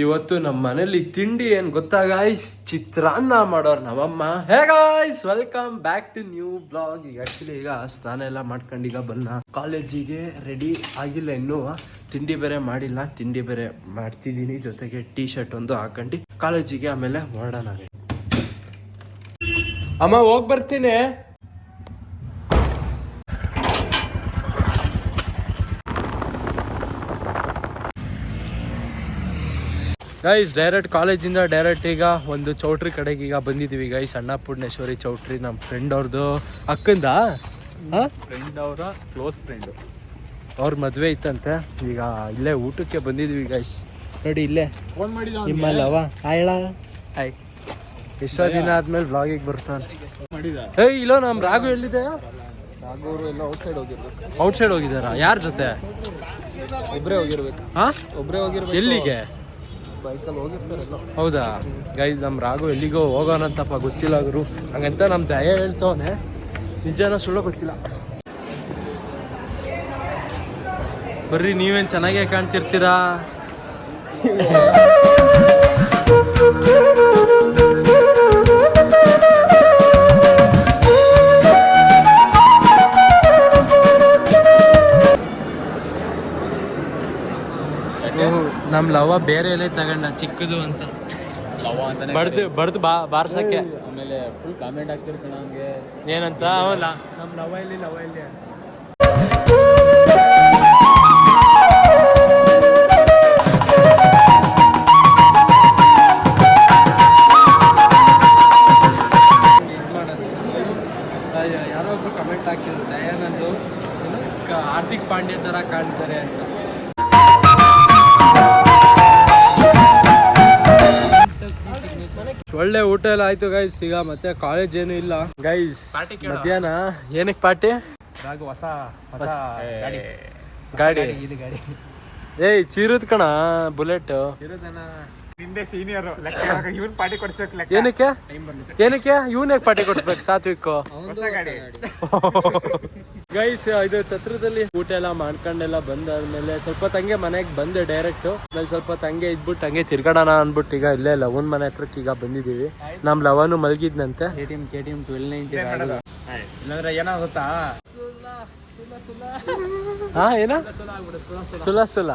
ಇವತ್ತು ನಮ್ಮ ಮನೇಲಿ ತಿಂಡಿ ಏನು ಗೊತ್ತಾಗಾಯ್ಸ್ ಚಿತ್ರಾನ್ನ ಮಾಡೋರು ನಮ್ಮಮ್ಮ. Hey guys welcome back to new blog ಈಗ ಆ್ಯಕ್ಚುಲಿ ಈಗ ಸ್ನಾನ ಎಲ್ಲ ಮಾಡ್ಕೊಂಡೀಗ ಬನ್ನ. ಕಾಲೇಜಿಗೆ ರೆಡಿ ಆಗಿಲ್ಲ ಇನ್ನೂ. ತಿಂಡಿ ಬೇರೆ ಮಾಡಿಲ್ಲ. ತಿಂಡಿ ಬೇರೆ ಮಾಡ್ತಿದ್ದೀನಿ. ಜೊತೆಗೆ ಟೀ ಶರ್ಟ್ ಒಂದು ಹಾಕೊಂಡು ಕಾಲೇಜಿಗೆ ಆಮೇಲೆ ಹೊರಡೋಣ. ಅಮ್ಮ, ಹೋಗ್ ಬರ್ತೀನಿ. ಗೈಸ್ ಡೈರೆಕ್ಟ್ ಕಾಲೇಜಿಂದ ಡೈರೆಕ್ಟ್ ಈಗ ಒಂದು ಚೌಟ್ರಿ ಕಡೆಗೆ ಈಗ ಬಂದಿದ್ದೀವಿ ಗೈಸ್ ಪುಣ್ಯೇಶ್ವರಿ ಚೌಟ್ರಿ ನಮ್ಮ ಫ್ರೆಂಡ್ ಅವ್ರದ್ದು ಅಕ್ಕಂದ? ಫ್ರೆಂಡ್ ಅವರ ಕ್ಲೋಸ್ ಫ್ರೆಂಡ್ ಅವ್ರ ಮದುವೆ ಇತ್ತಂತೆ ಈಗ ಇಲ್ಲೇ ಊಟಕ್ಕೆ ಬಂದಿದ್ವಿ ಗೈಸ್ ನೋಡಿ ಇಲ್ಲೇ. ಫೋನ್ ಮಾಡಿ ನಿಮ್ಮಲ್ಲವ? ಅವ ಹಾಯ್ ಎಷ್ಟೋ ದಿನ ಆದ್ಮೇಲೆ ಬ್ಲಾಗಿಗೆ ಬರ್ತಾನೆ. ಮಾಡಿದ? ಏಯ್ ಇಲ್ಲೋ ನಮ್ಮ ರಾಘು ಎಲ್ಲಿದೆ? ರಾಘವರು ಎಲ್ಲ ಔಟ್ಸೈಡ್ ಹೋಗಿರ್ಬೇಕು. ಔಟ್ ಸೈಡ್ ಹೋಗಿದಾರ ಯಾರ ಜೊತೆ? ಒಬ್ಬರೇ ಹೋಗಿರ್ಬೇಕು. ಹಾ? ಒಬ್ಬರೇ ಹೋಗಿರ್ಬೇಕು. ಎಲ್ಲಿಗೆ? ಬೈಕಲ್ಲಿ ಹೋಗಿರ್ತಾರಲ್ಲ. ಹೌದಾ? ಗೈಸ್ ನಮ್ಮ ರಾಘು ಎಲ್ಲಿಗೋ ಹೋಗೋಣಂತಪ್ಪ ಗೊತ್ತಿಲ್ಲ ಗುರು. ಹಂಗಂತ ನಮ್ಮ ದಯ ಹೇಳ್ತವನೆ. ನಿಜನ ಸುಳ್ಳು ಗೊತ್ತಿಲ್ಲ. ಬರ್ರಿ ನೀವೇನು ಚೆನ್ನಾಗೇ ಕಾಣ್ತಿರ್ತೀರಾ? ನಮ್ಮ ಲವ ಬೇರೆ ಎಲೆ ತಗೊಂಡ ಚಿಕ್ಕದು ಅಂತ. ಲವ ಅಂತ ಬಡ್ದು ಬಡ್ದು ಬಾ ಬಾರ್ಸಕ್ಕೆ. ಆಮೇಲೆ ಫುಲ್ ಕಾಮೆಂಟ್ ಆಗ್ತಿರ್ಕಣ ಹಂಗೆ. ಏನಂತ? ಅವಲ್ಲ. ನಮ್ಮ ಲವ ಇಲ್ಲಿ ಲವ ಇಲ್ಲಿ ಆಯ್ತು ಗೈಸ್ ಈಗ ಮತ್ತೆ ಕಾಲೇಜ್ ಏನು ಇಲ್ಲ. ಗೈಸ್ ಮಧ್ಯಾಹ್ನ ಏನಕ್ಕೆ ಪಾರ್ಟಿ? ಹೊಸ ಹೊಸ ಗಾಡಿ. ಇದು ಗಾಡಿ. ಏಯ್ ಚೀರುದ್ ಕಣ ಬುಲೆಟ್ ಏನಕ್ಕೆ ನಿಂದೆ ಸೀನಿಯರ್ ಲೆಕ್ಕ ಇವನ್ ಪಾರ್ಟಿ ಕೊಡಿಸ್ಬೇಕು ಲೆಕ್ಕ. ಏನಕ್ಕೆ? ಏನಕ್ಕೆ? ಇವನ್ ಪಾರ್ಟಿ ಕೊಡ್ಸ್ಬೇಕು ಸಾತ್ವಿಕ್ ಹೊಸ ಗಾಡಿ. ಗೈಸ್ ಇದು ಛತ್ರದಲ್ಲಿ ಊಟ ಎಲ್ಲ ಮಾಡ್ಕೊಂಡೆಲ್ಲ ಬಂದಾದ್ಮೇಲೆ ಸ್ವಲ್ಪ ತಂಗೆ ಮನೆಗೆ ಬಂದೆ ಡೈರೆಕ್ಟ್ ಆಮೇಲೆ ಸ್ವಲ್ಪ ತಂಗೆ ಇದ್ಬಿಟ್ಟು ಹಂಗೆ ತಿರ್ಗಾಡೋಣ ಅನ್ಬಿಟ್ಟು ಈಗ ಇಲ್ಲೇ ಲವನ್ ಮನೆ ಹತ್ರಕ್ಕೆ ಈಗ ಬಂದಿದೀವಿ ನಮ್ ಲವನು ಮಲಗಿದ್ನಂತೆ. ಟ್ವೆಲ್ ನೈಂಟಿ ಇಲ್ಲಾಂದ್ರೆ ಏನಾಗುತ್ತಾ ಹಾ ಏನ? ಸುಲ ಸುಲ.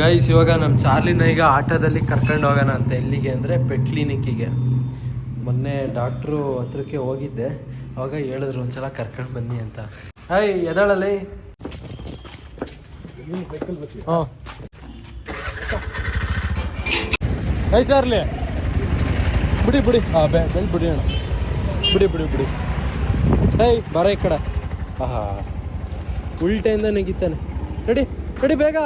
ಗೈಸ್ ಇವಾಗ ನಮ್ ಚಾರ್ಲಿನ ಈಗ ಆಟೋದಲ್ಲಿ ಕರ್ಕೊಂಡು ಹೋಗೋಣ ಅಂತ ಎಲ್ಲಿಗೆ ಅಂದ್ರೆ ಪೆಟ್ ಕ್ಲಿನಿಕ್ಕಿಗೆ ಮೊನ್ನೆ ಡಾಕ್ಟ್ರು ಹತ್ರಕ್ಕೆ ಹೋಗಿದ್ದೆ. ಅವಾಗ ಹೇಳಿದ್ರು ಒಂದ್ಸಲ ಕರ್ಕೊಂಡು ಬನ್ನಿ ಅಂತ. ಹಾಯ್ ಎದಳಲ್ಲಿ ಹಾಂ. Hi, Charlie. ಬಿಡಿ ಬಿಡಿ. ಹಾಂ ಬೆ, ಬೆಲ್ ಬಿಡಿ ಅಣ್ಣ. ಬಿಡಿ ಬಿಡಿ ಬಿಡಿ. ಹೈ, ಬರ ಈ ಕಡೆ. ಆಹಾ. ಉಲ್ಟೆಯಿಂದ ನೆಗಿತಾನೆ. ರೆಡಿ ರೆಡಿ ಬೇಗ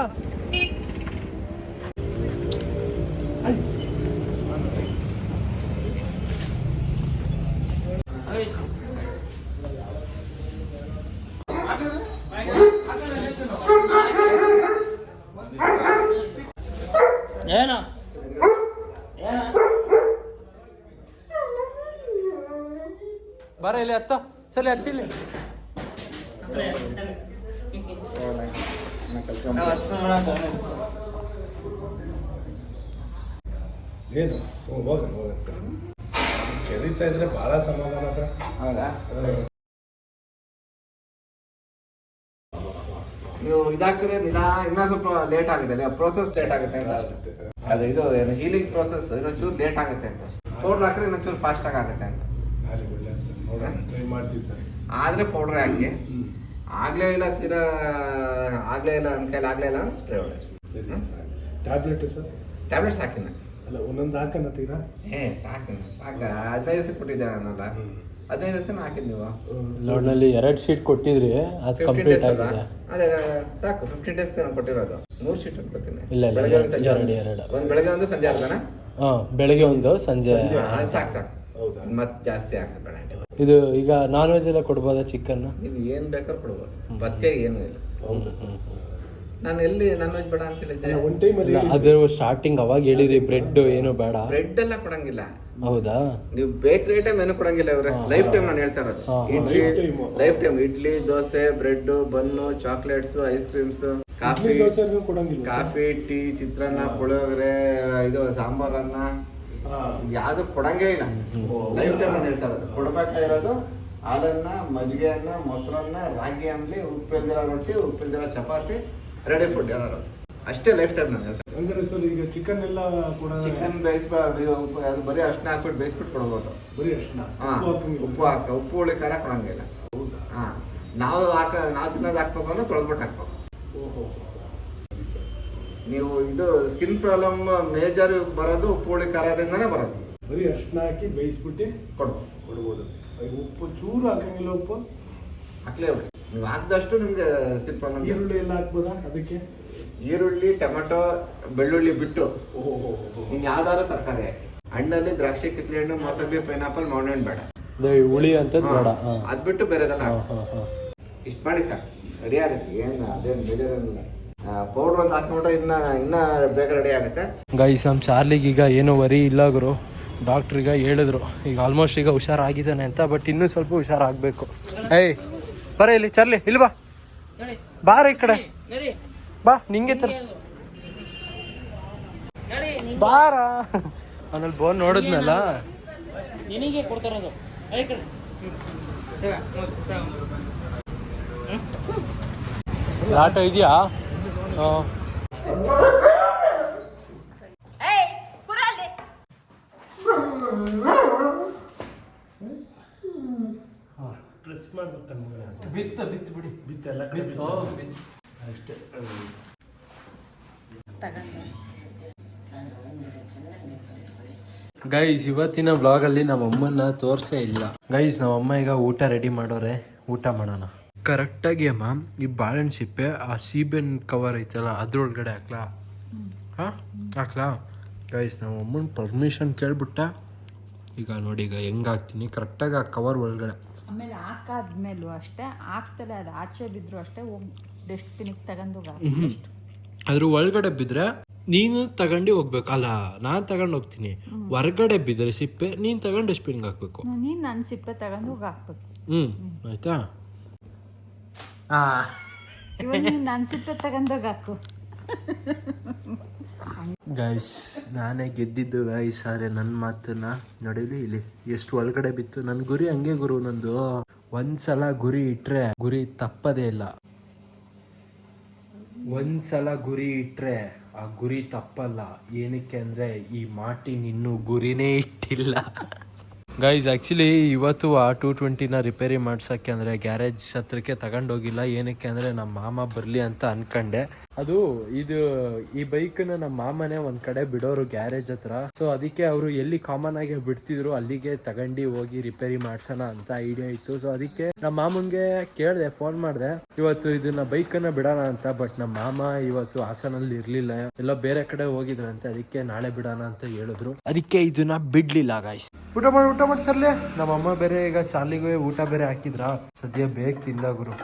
ಏನು ಬರ ಇಲ್ಲಿ ಹತ್ತ. ಸರಿ ಹತ್ತಿಲ್ಲಿ ಏನು? ಕೆರೀತಾ ಇದ್ರೆ ಭಾಳ ಸಮಾಧಾನ ಸರ್. ಹೌದಾ? ನೀವು ಇದಾಗ್ತಾರೆ ನಿಧಾ ಇನ್ನ ಸ್ವಲ್ಪ ಲೇಟ್ ಆಗುತ್ತೆ ಪ್ರೋಸೆಸ್ ಲೇಟ್ ಆಗುತ್ತೆ ಅಂತ ಅಷ್ಟೇ. ಅದು ಇದು ಏನು ಹೀಲಿಂಗ್ ಪ್ರೋಸೆಸ್ ಇನ್ನೊಂಚೂರು ಲೇಟ್ ಆಗುತ್ತೆ ಅಂತ ಪೌಡ್ರ್ ಹಾಕಿದ್ರೆ ಹಾಕ್ರೆ ಚೂರು ಫಾಸ್ಟ್ ಆಗಿ ಆಗುತ್ತೆ ಅಂತ. ಸರ್ ನೋಡೋಣ ಟ್ರೈ ಮಾಡ್ತೀವಿ ಸರ್. ಆದ್ರೆ ಪೌಡ್ರ್ ಹಾಕಿ. ಆಗ್ಲೇ ಇಲ್ಲ ತೀರಾ ಆಗ್ಲೇ ಇಲ್ಲ ನನ್ನ ಕೈಲಿ ಆಗ್ಲೇ ಇಲ್ಲ ಸ್ಪ್ರೇ ಹೊಡೆ ಸರಿ ಸರ್. Tablet sir? ಟ್ಯಾಬ್ಲೆಟ್ಸ್ ಹಾಕಿನ ಅಲ್ಲ ಒಂದೊಂದು ಹಾಕನ ತೀರಾ? ಏ ಸಾಕಿನ ಸಾಕ. ಹದಿನೈದು ದಿವಸ ಕೊಟ್ಟಿದ್ದೆ ನಾನಲ್ಲ ಹದಿನೈದು ದಿವಸ ಹಾಕಿದ್ದೀವ ಲೋಡ್ನಲ್ಲಿ ಎರಡು ಶೀಟ್ ಕೊಟ್ಟಿದ್ರಿ ಅದು ಕಂಪ್ಲೀಟ್ ಆಗಿದೆ. ಅದೇ ಸಾಕು. ಫಿಫ್ಟೀನ್ ಡೇಸ್ ನಾನು ಕೊಟ್ಟಿರೋದು. ಮೂರು ಶೀಟ್ ಅನ್ಕೋತೀನಿ ಇಲ್ಲ, ಬೆಳಗ್ಗೆ ಒಂದು ಸಂಜೆ ಎರಡು, ಒಂದು. ಬೆಳಗ್ಗೆ ಒಂದು ಸಂಜೆ ಅರ್ಧನ? ಹಾಂ ಬೆಳಿಗ್ಗೆ ಒಂದು ಸಂಜೆ ಸಾಕು ಸಾಕು. ಮತ್ತೆ ಜಾಸ್ತಿ ಹಾಕೋದು ಬೇಡ ಆಂಟಿ. ಇದು ಈಗ ನಾನ್ ವೆಜ್ ಎಲ್ಲ ಕೊಡ್ಬೋದಾ ಚಿಕನ್ ನೀವು ಏನು ಬೇಕಾದ್ರೂ ಕೊಡ್ಬೋದು. ಪಥ್ಯ ಏನು ಇಲ್ಲ. ಹೌದು ನಾನು ಎಲ್ಲಿ ನಾನ್ ವೆಜ್ ಬೇಡ ಅಂತ ಹೇಳಿದ್ದೆ? ಒನ್ ಟೈಮಲ್ಲಿ ಅದು ಸ್ಟಾರ್ಟಿಂಗ್ ಅವಾಗ ಹೇಳಿದ್ರಿ ಬ್ರೆಡ್ ಏನು ಬೇಡ. ಬ್ರೆಡ್ ಎಲ್ಲ ಕೊಡಂಗಿಲ್ಲ. ಹೌದಾ? ನೀವು ಬೇಕರಿ ಐಟಮ್ ಏನು ಕೊಡಂಗಿಲ್ಲ ಇವ್ರೆ. ಲೈಫ್ ಟೈಮ್ ನಾನು ಹೇಳ್ತಾ ಇರೋದು. Idli. Life time idli dosa bread bun chocolates ice creams coffee coffee tea chitranna puliyogare ಇದು ಸಾಂಬಾರನ್ನ. ಯಾವ್ದು ಕೊಡಂಗೇ ಇಲ್ಲ. ಲೈಫ್ ಟೈಮ್ ನಾನು ಹೇಳ್ತಾರೆ ಇರೋದು? ಕೊಡ್ಬೇಕಾಗಿರೋದು ಹಾಲನ್ನ ಮಜ್ಜಿಗೆಯನ್ನ ಮೊಸರನ್ನ ರಾಗಿ ಅಂಬ್ಲಿ ಉಪ್ಪಿಲ್ದಿರೋ ರೊಟ್ಟಿ ಉಪ್ಪಿಲ್ದಿರೋ ಚಪಾತಿ ರೆಡಿ ಫುಡ್ ಯಾವ್ದಾರು ಅಷ್ಟೇ ಲೈಫ್ ಟೈಮ್ ನಾನು ಹೇಳ್ತಾರೆ ಸರ್ ಈಗ ಚಿಕನ್ ಎಲ್ಲ ಕೂಡ ಚಿಕನ್ ಬೇಯಿಸ್ಬಿಟ್ಟು ಅದು ಬರೀ ಅರ್ಶಿನ ಹಾಕ್ಬಿಟ್ಟು ಬೇಯಿಸ್ಬಿಟ್ಟು ಕೊಡ್ಬೋದು. ಬರೀ ಅಷ್ಟನ್ನ ಉಪ್ಪು ಹಾಕ ಉಪ್ಪು ಹುಳಿ ಖಾರ ಕೊಡಂಗಿಲ್ಲ. ಹಾ. ನಾವು ಹಾಕ ನಾವು ತಿನ್ನೋದು ಹಾಕ್ಬೇಕು ಅಂದ್ರೆ ತೊಳೆದ್ಬಿಟ್ಟು ಹಾಕ್ಬೇಕು. ನೀವು ಇದು ಸ್ಕಿನ್ ಪ್ರಾಬ್ಲಮ್ ಮೇಜರ್ ಬರೋದು ಉಪ್ಪು ಹುಳಿ ಖಾರದಿಂದನೇ ಬರೋದು. ಬರೀ ಅಷ್ಟನ್ನ ಹಾಕಿ ಬೇಯಿಸ್ಬಿಟ್ಟು ಕೊಡ್ಬೋದು. ಕೊಡ್ಬೋದು ಉಪ್ಪು ಚೂರು ಹಾಕಂಗಿಲ್ಲ ಉಪ್ಪು. ಹಾಕ್ಲೇ ನೀವು ಹಾಕ್ದಷ್ಟು ನಿಮ್ಗೆ ಸ್ಕಿನ್ ಪ್ರಾಬ್ಲಮ್ ಈರುಳ್ಳಿ ಎಲ್ಲ ಹಾಕ್ಬೋದಾ ಅದಕ್ಕೆ? ಈರುಳ್ಳಿ ಟೊಮೆಟೊ ಬೆಳ್ಳುಳ್ಳಿ ಬಿಟ್ಟು ಇನ್ನು ಯಾವ್ದಾದ್ರು ತರಕಾರಿ ಹಾಕಿ. ಹಣ್ಣಲ್ಲಿ ದ್ರಾಕ್ಷಿ ಕಿತ್ಲೆ ಹಣ್ಣು ಮೊಸಂಬಿ ಪೈನಾಪಲ್ ಮಾವಿನ ಹಣ್ಣು ಬೇಡ. ಹುಳಿ ಅಂತ ಬೇಡ. ಅದ್ ಬಿಟ್ಟು ಬೇರೆದಲ್ಲ ಇಷ್ಟು ಮಾಡಿ ಸಾಕು. ರೆಡಿ ಆಗುತ್ತೆ ಏನು ಅದೇನು ಬೇಜಾರೇನಿಲ್ಲ ಪೌಡ್ರ್ ಅಂತ ಹಾಕೊಂಡ್ರೆ ಇನ್ನ ಇನ್ನ ಬೇಗ ರೆಡಿ ಆಗುತ್ತೆ. ಗೈಸ್ ನಮ್ಮ ಚಾರ್ಲಿಗೆ ಈಗ ಏನೂ ವರಿ ಇಲ್ಲ ಗುರು. ಡಾಕ್ಟ್ರ್ ಈಗ ಹೇಳಿದ್ರು ಈಗ ಆಲ್ಮೋಸ್ಟ್ ಈಗ ಹುಷಾರಾಗಿದ್ದಾನೆ ಅಂತ ಬಟ್ ಇನ್ನೂ ಸ್ವಲ್ಪ ಹುಷಾರಾಗಬೇಕು. ಏಯ್ ಬರ ಇಲ್ಲಿ ಚಾರ್ಲಿ ಇಲ್ಲಿ ಬಾ. ಬಾರ ಈ ಕಡೆ. ಬಾ ನಿಂಗೆ ತರ್ಸ. ಬಾರ. ಅವನಲ್ಲಿ ಬೋನ್ ನೋಡಿದ್ನಲ್ಲ. ನಿನಗೆ ಕೊಡ್ತಾರದು. ಆಟೋ ಇದೆಯಾ? ಪ್ರೆಸ್ ಮಾಡ್ಬಿಟ್ಟು ಬಿತ್ತ ಬಿತ್ತು ಬಿಡಿ. ಬಿತ್ತೆಲ್ಲ ಬಿತ್ತು ಅಷ್ಟೇ. ಗೈಸ್ ಇವತ್ತಿನ ವ್ಲಾಗಲ್ಲಿ ನಮ್ಮ ತೋರಿಸೇ ತೋರ್ಸೇ ಇಲ್ಲ. ಗೈಸ್ ನಮ್ಮಮ್ಮ ಈಗ ಊಟ ರೆಡಿ ಮಾಡೋರೆ. ಊಟ ಮಾಡೋಣ. ಕರೆಕ್ಟಾಗಿ ಅಮ್ಮ ಈ ಬಾಳೆಹಣ್ಣು ಸಿಪ್ಪೆ ಆ ಸೀಬೆನ್ ಕವರ್ ಐತಲ್ಲ ಅದ್ರೊಳಗಡೆ ಹಾಕ್ಲಾ? ಹಾಂ? ಹಾಕ್ಲಾ? ಗೈಸ್ ನಾವು ಅಮ್ಮನ ಪರ್ಮಿಷನ್ ಕೇಳ್ಬಿಟ್ಟ ಈಗ ನೋಡಿ ಈಗ ಹೆಂಗೆ ಹಾಕ್ತೀನಿ? ಕರೆಕ್ಟಾಗಿ ಆ ಕವರ್ ಒಳಗಡೆ. ಆಮೇಲೆ ಹಾಕಾದ್ಮೇಲೂ ಅಷ್ಟೇ ಹಾಕ್ತಾರೆ ಅದು ಆಚೆ ಬಿದ್ದರೂ ಅಷ್ಟೇ ಹೋಗಿ ಡಸ್ಟ್ಬಿನಿಗೆ ತಗೊಂಡು ಅದ್ರ ಒಳಗಡೆ ಬಿದ್ರೆ ನೀನು ತಗೊಂಡು ಹೋಗ್ಬೇಕು. ಅಲ್ಲ ನಾನು ತಗೊಂಡು ಹೋಗ್ತೀನಿ. ಹೊರಗಡೆ ಬಿದ್ದರೆ ಸಿಪ್ಪೆ ನೀನು ತಗೊಂಡು ಡಸ್ಟ್ಬಿನ್ಗೆ ಹಾಕ್ಬೇಕು. ನೀನು ನನ್ನ ಸಿಪ್ಪೆ ತಗೊಂಡು ಹೋಗಿ ಹಾಕ್ಬೇಕು. ಹ್ಞೂ ಆಯ್ತಾ? ಆ. ಇವಾಗ ನೀನು ತಗೊಂಡೋಗಿ ಹಾಕು ಗೆದ್ದಿದ್ದು ಗಾಯ್ಸ್ ಆದರೆ ನನ್ನ ಮಾತನ್ನ ನೋಡಿಲಿ ಇಲ್ಲಿ. ಎಷ್ಟು ಒಳಗಡೆ ಬಿತ್ತು? ನನ್ನ ಗುರಿ ಹಂಗೆ ಗುರು ನಂದು. ಒಂದ್ಸಲ ಗುರಿ ಇಟ್ರೆ ಗುರಿ ತಪ್ಪದೇ ಇಲ್ಲ. ಒಂದ್ಸಲ ಗುರಿ ಇಟ್ರೆ ಆ ಗುರಿ ತಪ್ಪಲ್ಲ. ಏನಕ್ಕೆ ಅಂದ್ರೆ ಈ ಮಾರ್ಟಿನ್ ಇನ್ನೂ ಗುರಿನೇ ಇಟ್ಟಿಲ್ಲ. ಗೈಸ್ ಆ್ಯಕ್ಚುಲಿ ಇವತ್ತು ಆ ಟೂ ಟ್ವೆಂಟಿನ ರಿಪೇರಿ ಮಾಡ್ಸೋಕ್ಕೆ ಅಂದರೆ ಗ್ಯಾರೇಜ್ ಹತ್ರಕ್ಕೆ ತಗೊಂಡೋಗಿಲ್ಲ. ಏನಕ್ಕೆ ಅಂದರೆ ನಮ್ಮ ಮಾಮ ಬರಲಿ ಅಂತ ಅನ್ಕೊಂಡೆ. ಅದು ಇದು ಈ ಬೈಕ್ನ ನಮ್ಮ ಮಾಮನೇ ಒಂದ್ ಕಡೆ ಬಿಡೋರು ಗ್ಯಾರೇಜ್ ಹತ್ರ. ಸೊ ಅದಕ್ಕೆ ಅವರು ಎಲ್ಲಿ ಕಾಮನ್ ಆಗಿ ಬಿಡ್ತಿದ್ರು ಅಲ್ಲಿಗೆ ತಗೊಂಡು ಹೋಗಿ ರಿಪೇರಿ ಮಾಡ್ಸೋಣ ಅಂತ ಐಡಿಯಾ ಇತ್ತು. ಸೊ ಅದಕ್ಕೆ ನಮ್ಮ ಮಾಮನ್ಗೆ ಕೇಳಿದೆ ಫೋನ್ ಮಾಡಿದೆ. ಇವತ್ತು ಇದನ್ನ ಬೈಕ್ ಅನ್ನ ಬಿಡೋಣ ಅಂತ ಬಟ್ ನಮ್ಮ ಮಾಮ ಇವತ್ತು ಹಾಸನಲ್ಲಿ ಇರ್ಲಿಲ್ಲ. ಎಲ್ಲ ಬೇರೆ ಕಡೆ ಹೋಗಿದ್ರಂತೆ ಅದಕ್ಕೆ ನಾಳೆ ಬಿಡೋಣ ಅಂತ ಹೇಳಿದ್ರು. ಅದಕ್ಕೆ ಇದನ್ನ ಬಿಡ್ಲಿಲ್ಲ ಗಾಯ್ಸ್ ಊಟ ಮಾಡಿ ಊಟ ಮಾಡಿ ಸರ್ಲೆ. ನಮ್ಮ ಅಮ್ಮ ಬೇರೆ ಈಗ ಚಾರ್ಲಿಗೆ ಊಟ ಬೇರೆ ಹಾಕಿದ್ರ? ಸದ್ಯ ಬೇಗ ತಿಂದ ಗುರು.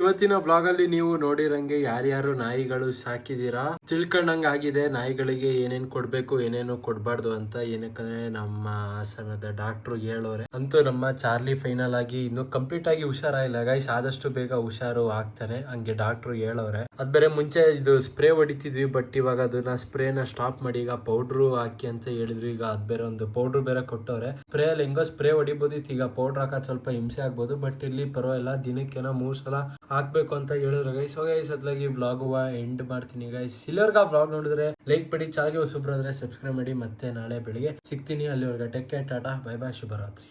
ಇವತ್ತಿನ ಬ್ಲಾಗ್ ಅಲ್ಲಿ ನೀವು ನೋಡಿರಂಗೆ ಯಾರ್ಯಾರು ನಾಯಿಗಳು ಸಾಕಿದೀರಾ? ತಿಳ್ಕೊಂಡಂಗ ಆಗಿದೆ ನಾಯಿಗಳಿಗೆ ಏನೇನ್ ಕೊಡ್ಬೇಕು, ಏನೇನು ಕೊಡ್ಬಾರ್ದು ಅಂತ. ಏನಕ್ಕಂದ್ರೆ ನಮ್ಮ ಹಾಸನದ ಡಾಕ್ಟ್ರು ಹೇಳೋರೆ. ಅಂತೂ ನಮ್ಮ ಚಾರ್ಲಿ ಫೈನಲ್ ಆಗಿ ಇನ್ನು ಕಂಪ್ಲೀಟ್ ಆಗಿ ಹುಷಾರಾಗಿಲ್ಲ. ಗೈಸ್ ಆದಷ್ಟು ಬೇಗ ಹುಷಾರು ಆಗ್ತಾನೆ ಹಂಗೆ ಡಾಕ್ಟರ್ ಹೇಳೋರೆ. ಅದ್ ಬೇರೆ ಮುಂಚೆ ಇದು ಸ್ಪ್ರೇ ಹೊಡಿತಿದ್ವಿ ಬಟ್ ಇವಾಗ ಅದನ್ನ ಸ್ಪ್ರೇನ ಸ್ಟಾಪ್ ಮಾಡಿ ಈಗ ಪೌಡ್ರು ಹಾಕಿ ಅಂತ ಹೇಳಿದ್ರು. ಈಗ ಅದ್ ಬೇರೆ ಒಂದು ಪೌಡ್ರು ಬೇರೆ ಕೊಟ್ಟವ್ರೆ. ಸ್ಪ್ರೇ ಅಲ್ಲಿ ಹೆಂಗೋ ಸ್ಪ್ರೇ ಹೊಡಿಬೋದಿತ್ತು ಈಗ ಪೌಡ್ರ್ ಹಾಕೋದ್ ಸ್ವಲ್ಪ ಹಿಂಸೆ ಆಗ್ಬೋದು ಬಟ್ ಇಲ್ಲಿ ಪರವಾಗಿಲ್ಲ. ದಿನಕ್ಕೆನೋ ಮೂರ್ ಸಲ ಹಾಕ್ಬೇಕು ಅಂತ ಹೇಳಿದ್ರೆ ಗೈಸ್ ಸೊ ಗೈಸ್ ಅದ್ಲಾಗಿ ವ್ಲಾಗ್ ಎಂಡ್ ಮಾಡ್ತೀನಿ ಗೈಸ್ ಇಲ್ಲರ್ಗ ವ್ಲಾಗ್ ನೋಡಿದ್ರೆ ಲೈಕ್ ಪಡಿ ಚಾಗೆ ಹೊಸಬ್ರಾದ್ರೆ ಸಬ್ಸ್ಕ್ರೈಬ್ ಮಾಡಿ. ಮತ್ತೆ ನಾಳೆ ಬೆಳಿಗ್ಗೆ ಸಿಗ್ತೀನಿ. ಅಲ್ಲಿವರೆಗೆ take care tata bye bye ಶುಭರಾತ್ರಿ.